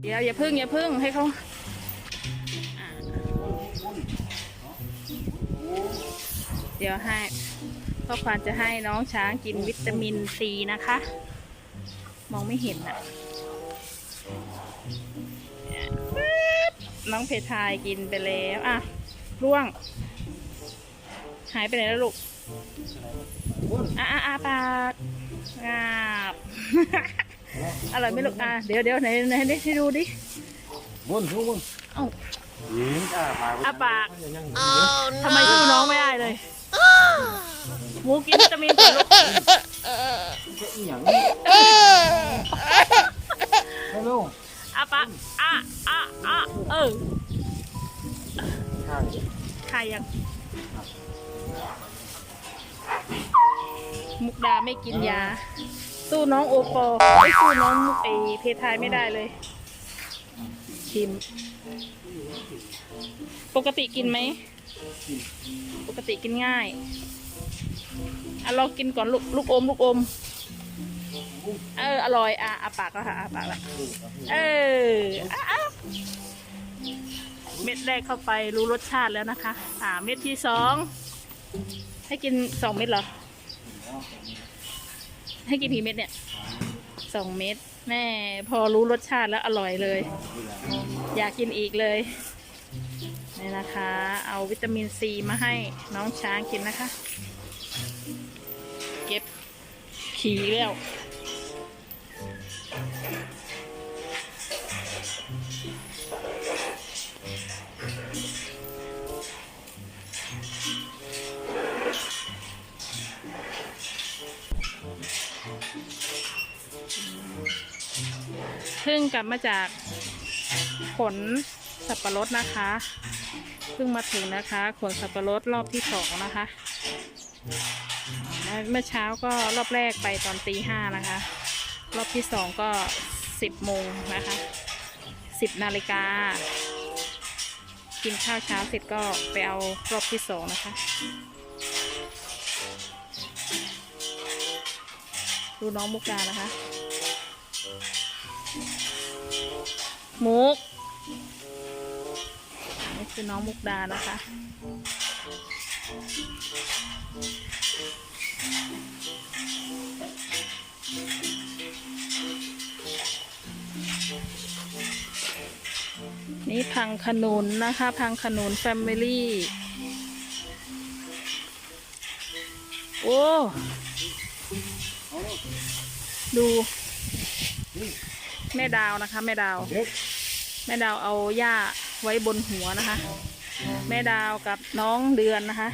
เดี๋ยวอย่าพึ่งอย่าพึ่งให้เขาอะเดี๋ยวให้พ่อควานจะให้น้องช้างกินวิตามินซีนะคะ มองไม่เห็นอะปึ๊บน้องเพทายกินไปแล้วอะร่วง หายไปไหนแล้วลูกอะอะอะปากงาบ อร่อยไหมลูกอะเดี๋ยวเดี๋ยวไหนไหนไหนให้ดูดิบุญทุกบุญเอ้ายิงอ่าปากอะปากยังทำไมสู้น้องไม่ได้เลยหมูกินวิตามินก่อนลูกอีหยังไม่รู้อะปากอะอะอะเออข้างใครยังมุกดาไม่กินยา สู้น้องโอปอไม่สู้น้องไอเพทายไม่ได้เลย ชิม ปกติกินไหม ปกติกินง่ายอะลองกินก่อนลูกลูกอมลูกอม เออ อร่อยอะอะปากแล้วค่ะอะปากแล้วเอออะอะเม็ดแรกเข้าไปรู้รสชาติแล้วนะคะ อ่า เม็ดที่สอง ให้กินสองเม็ดเหรอ ให้กินกี่เม็ดเนี่ยสองเม็ดแม่พอรู้รสชาติแล้วอร่อยเลย อยากกินอีกเลยนี่นะคะ เอาวิตามินซีมาให้น้องช้างกินนะคะ เก็บขี่แล้ว พิ่งกลับมาจากขนสับปะรดนะคะเพิ่งมาถึงนะคะขนสับปะรดรอบที่สองนะคะเมื่อเช้าก็รอบแรกไปตอนตีห้านะคะ รอบที่สองก็สิบโมงนะคะสิบนาฬิกากินข้าวเช้าเสร็จก็ไปเอารอบที่สองนะคะ ดูน้องมุกดานะคะ มุก นี่คือน้องมุกดานะคะ นี่พังขนุนนะคะ พังขนุนแฟมิลี่ โอ้ ดู แม่ดาวนะคะ แม่ดาวเด็กแม่ดาวเอาหญ้าไว้บนหัวนะคะ แม่ดาวกับน้องเดือนนะคะ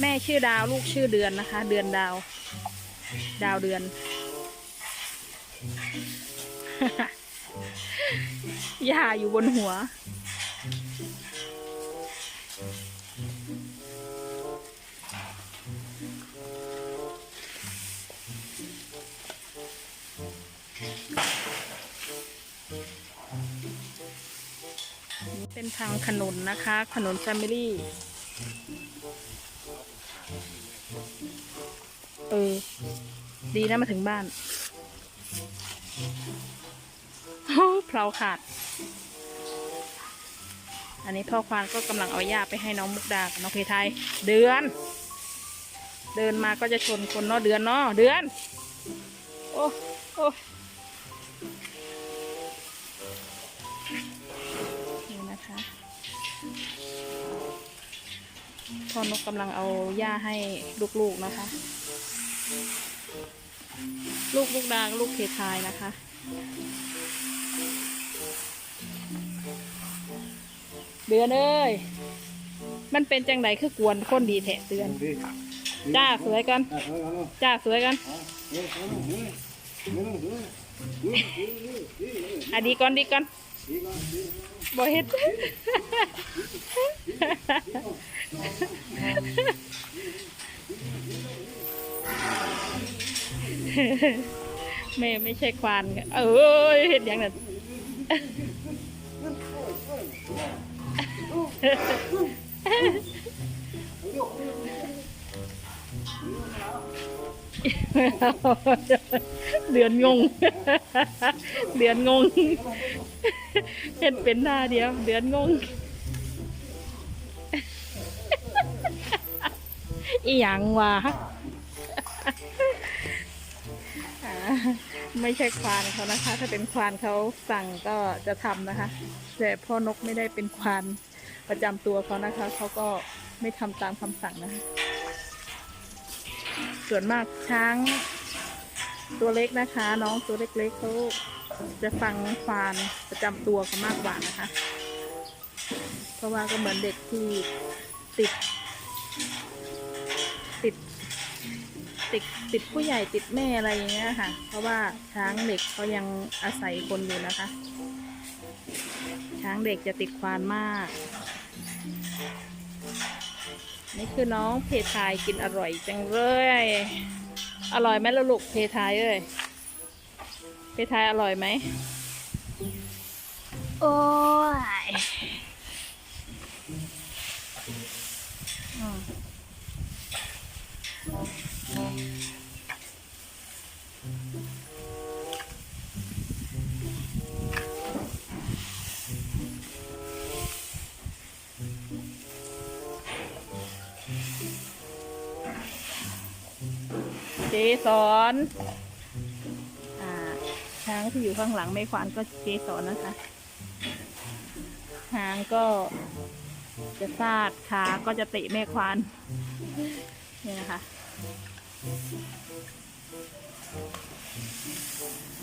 แม่ชื่อดาวลูกชื่อเดือนนะคะ เดือนดาว ดาวเดือน หญ้าอยู่บนหัว นทางขนุนนะคะ ขนุนแฟมิลี่ เออ ดีนะมาถึงบ้านโอ้เพลาขาด อันนี้พ่อควานก็กำลังเอาหญ้าไปให้น้องมุกดากับน้องเพทย เดือน เดินมาก็จะชนคนเนาะเดือนเนาะเดือน โอ้โอ้ พ่อนกกำลังเอาหญ้าให้ลูกๆนะคะ ลูกลูกดางลูกเพทายนะคะ เดือนเอ้ย มันเป็นจังไดคือกวนคนดีแทะเดือนดิจ้าสวยกันอะเอาเอาเอาจ้าสวยกันเฮ้ยเอาเอาเฮ้ยเอาเอาเฮ้ยเฮ้ยเฮ้ยเฮ้ยเฮ้ยเฮ้ยอะดีก่อนดีก่อนดีก่อนดี บ่เฮ็ดไม่ไม่ใช่ควานเอ้ยเห็นอย่างนั้นเอาเดือนงง เดือนงง เห็นเป็นหน้าเดียว เดือนงง อีหยังวะไม่ใช่ควานเขานะคะ ถ้าเป็นควานเขาสั่งก็จะทำนะคะ แต่พ่อนกไม่ได้เป็นควานประจำตัวเขานะคะ เขาก็ไม่ทำตามคำสั่งนะคะ ส่วนมากช้างตัวเล็กนะคะ น้องตัวเล็กๆเขา จะฟังควานประจำตัวเขามากกว่านะคะ เพราะว่าก็เหมือนเด็กที่ติด ติด ติดติดผู้ใหญ่ติดแม่อะไรอย่างเงี้ยค่ะ เพราะว่าช้างเด็กเขายังอาศัยคนอยู่นะคะ ช้างเด็กจะติดควานมาก นี่คือน้องเพทายกินอร่อยจังเลย อร่อยไหมล่ะลูกเพทายเอ้ย เพทายอร่อยไหม โอ้ยอืมเจสอนอ่า ช้างที่อยู่ข้างหลังไม่ควานก็เจสอนนะคะ หางก็จะซาดขาก็จะเตะแม่ควานนี่นะคะ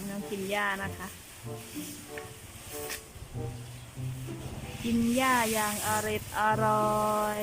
น้องกินหญ้านะคะ กินหญ้าอย่างอร็ดอร่อย